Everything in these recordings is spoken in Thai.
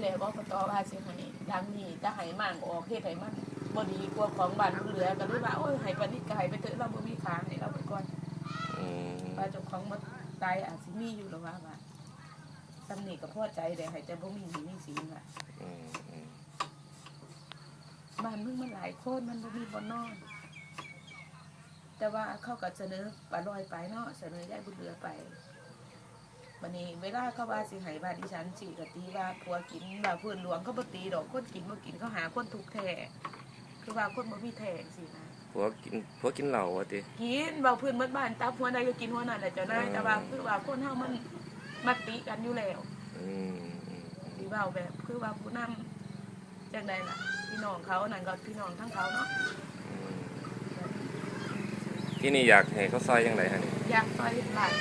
แรกอบตว่าสิให้ดังนี้จะให้มั่งออกเฮ็ดให้มันบ่ดีกว่าของบ้านเหลือก็เลยว่าโอ้ยให้ปานนี้ก็ให้ไปเถอะเราบ่มีทางให้เราไปก่อนอืมว่าเจ้าของบ่ตายอาจสิมีอยู่หรอว่าว่าสำนีก็พอใจได้ให้แต่บ่มีหนี้มีสินว่าอืมอืมบ้านมึงมันหลายคนมันบ่มีบ่นอนแต่ว่าเขาก็เสนอปลาลอยไปเนาะเสนอยายบุญเรือไป วันนี้เวลาเขาว่าสิให้บ้านดิฉันสิก็ตีว่าผัวกินว่าเพื่อนหลวงเขาบ่ตีดอกคนกินบ่กินเขาหาคนถูกข์แท้คือว่าคนบ่มีแท้สินะผัวกินผัวกินเหล้าวะติกินเบาเพื่อนเบิดบ้านตาหัวใดก็กินหัวนั้นแหละเจ้านายแต่ว่าคือว่าคนเฮามันมักตีกันอยู่แล้วอืมอืมอืมสิเว้าแบบคือว่าผู้นำจังไดล่ะพี่น้องเขานั่นก็พี่น้องทั้งเขาเนาะอืมที่นี่อยากให้เขาซอยยังไงฮะนี่อยากซอยบ้าน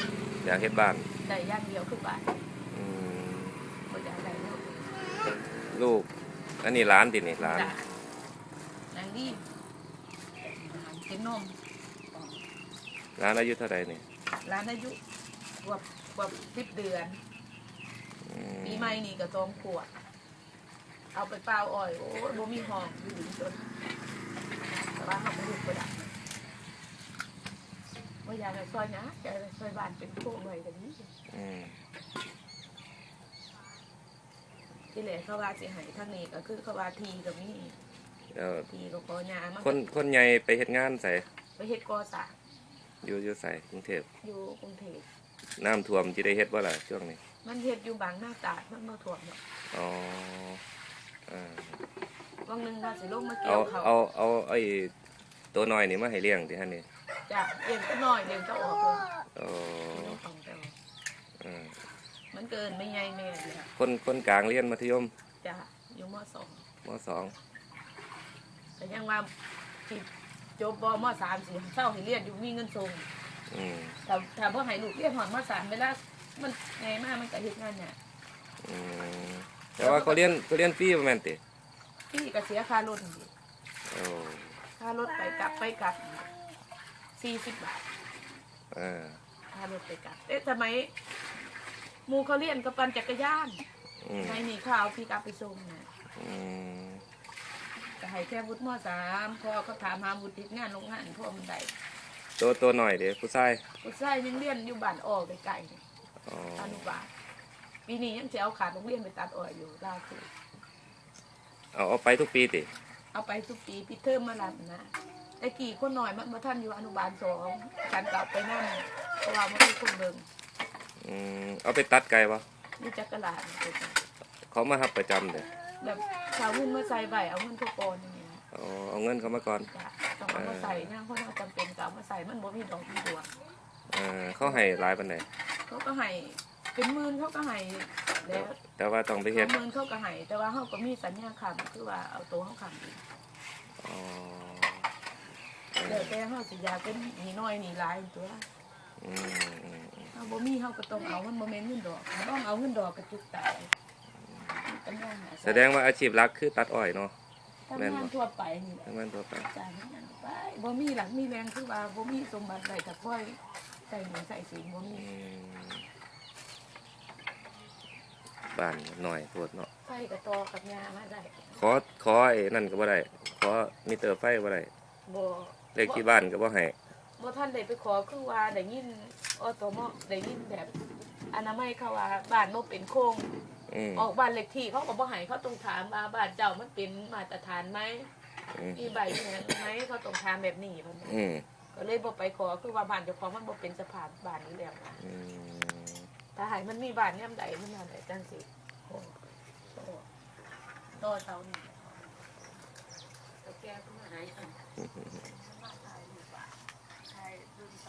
อยากเฮ็ดบ้าน ได้อย่างเดียวคือบ้านอืมบ่อยากได้เนาะลูก อันนี้ร้านตินี่ร้าน จ้ะนางดีกินนมร้านอายุเท่าไหร่นี่ร้านอายุกว่าว่าสิบเดือน อืมปีใหม่นี่ก็สองขวด เอาไปเปล่าอ้อย โอ้ยบ่มีห้องอยู่ดีจนแต่ว่าเขาไม่รู้ก็ได้ว่าอยากให้ซอยนะอยาก ให้ซอยบ้านเป็นโค้งไว้แบบนี้อืมที่เหลือเขาว่าสิให้ทางนี้ก็คือเขาว่าทีก็มีแล้วทีก็ขอยามันคนคนใหญ่ไปเฮ็ดงานใส่ไปเฮ็ดกอสร้างอยู่อยู่ใส่กรุงเทพอยู่กรุงเทพน้ำท่วมสิได้เฮ็ดบ่ล่ะช่วงนี้ มันเฮ็ดอยู่บางหน้าตราดมันมาถ่วมเนาะอ๋ออ่าวังหนึงว่าสิลงมาเกี่เอายวเขาเอาเอาไอ้ตัวน้อยนี่มาให้เลี้ยงที่ฮะนี่ จ้ะเลี้ยงก็น้อยเลี้ยงก็ออกเลยอ๋อเลี้ยงของแต่ออกอืมมันเกินไม่ใหญ่แม่เลยค่ะคนคนกลางเรียนมัธยมจ้ะอยู่มสองมสองแต่ยังว่าที่จบมมสามสี่เศร้าให้เรียนอยู่มีเงินส่งอืมถ้าถ้าพ่อให้ลูกเรียนหอนมสามเวลามันไงมากมันก็เฮ็ดงานเนี่ยอืมแต่ว่าเขาเรียนเขาเรียนฟรีประมาณติพี่ก็เสียค่ารถอีกโอ้ค่ารถไปกลับไปกลับ สี่สิบบาทอ่าค่ารถไปกลับ เอ๊ะทำไมหมูเขาเรียนกับปั่นจักรยานอืมในนี่เขาเอาพี่กลับไปส่งเนี่ยอืมก็ให้แค่วุฒิมสามพอเขาถามหาวุฒิงานโรงงานพ่อมันได้ตัวตัวหน่อยเด้ผู้ชายผู้ชายยังเรียนอยู่บ้านออกไกลๆเนี่ยอ๋ออนุบาลปีนี้ยังจะเอาขาดโรงเรียนไปตัดอ้อยอยู่ล่าสุดเอาเอาไปทุกปีติเอาไปทุกปีปีเทอมมาลับนะ แต่กี่คนหน่อยมันมาท่านอยู่อนุบาลสองฉันกลับไปนั่นเพราะว่ามันมีคนเบิ่งอืมเอาไปตัดไก่ปะนี่จักรลาดเขามาหับประจำเด้แบบชาวหุ้นมาใส่ใบเอาเงินทุกคนอย่างเงี้ยอ๋อเอาเงินเขามาก่อนจ้ะต้องเอามาใส่เนี่ยเพราะเราจำเป็นกับเอามาใส่มันบ่มีดอกมีดวงอ่าเขาให้หลายปานใดเขาก็ให้เป็นหมื่นเขาก็ให้แล้วแต่ว่าต้องไปสเฮ็อดงหมื่นเขาก็ให้แต่ว่าเขาก็มีสัญญาคำคือว่าเอาตัวเขาคำอีกอ๋ อเดี๋ยวแต่เขาสิอยากเป็นหนีน้อยหนีหลายตัวอืมอืมอืมเอาบ่มีเขาก็ต้องเอามันบ่แม่นเงินดอกมันต้องเอาเงินดอกกระจุกตายปัญญาหาแสดงว่าอาชีพหลักคือตัดอ้อยเนาะทำงานทั่วไปนี่แหละ ทำงานทั่วไปจ่ายงานไปบ่มีหลักมีแรงคือว่าบ่มีสมบัติใดแต่ค่อยใส่หนี้ใส่สินบ่มีอืมบ้านหน่อยโพดเนาะไฟกับตอกับยามาได้ขอขอไอ้นั่นก็บ่ได้ขอมิเตอร์ไฟบ่ได้บ่ เลขที่บ้านก็บ่ให้บ่ท่านได้ไปขอคือว่าได้ยินอตมได้ยินแบบอนามัยเขาว่าบ้านบ่เป็นโครงอืมออกบ้านเลขที่เขาก็บ่ให้เขาต้องถามว่าบ้านเจ้ามันเป็นมาตรฐานไหมอืมมีใบมีหยังไหมเขาต้องถามแบบนี้เพิ่นน่ะอืมก็เลยบ่ไปขอคือว่าบ้านเจ้าของมันบ่เป็นสภาพบ้านนี้แล้วนะอืมถ้าให้มันมีบ้านยามใดมันยามใดจังสิโอ้โอ้ต่อเสานี่ แต่แกเพิ่งมาหาอันมาตายอยู่บ้านใช่ดูสภาพ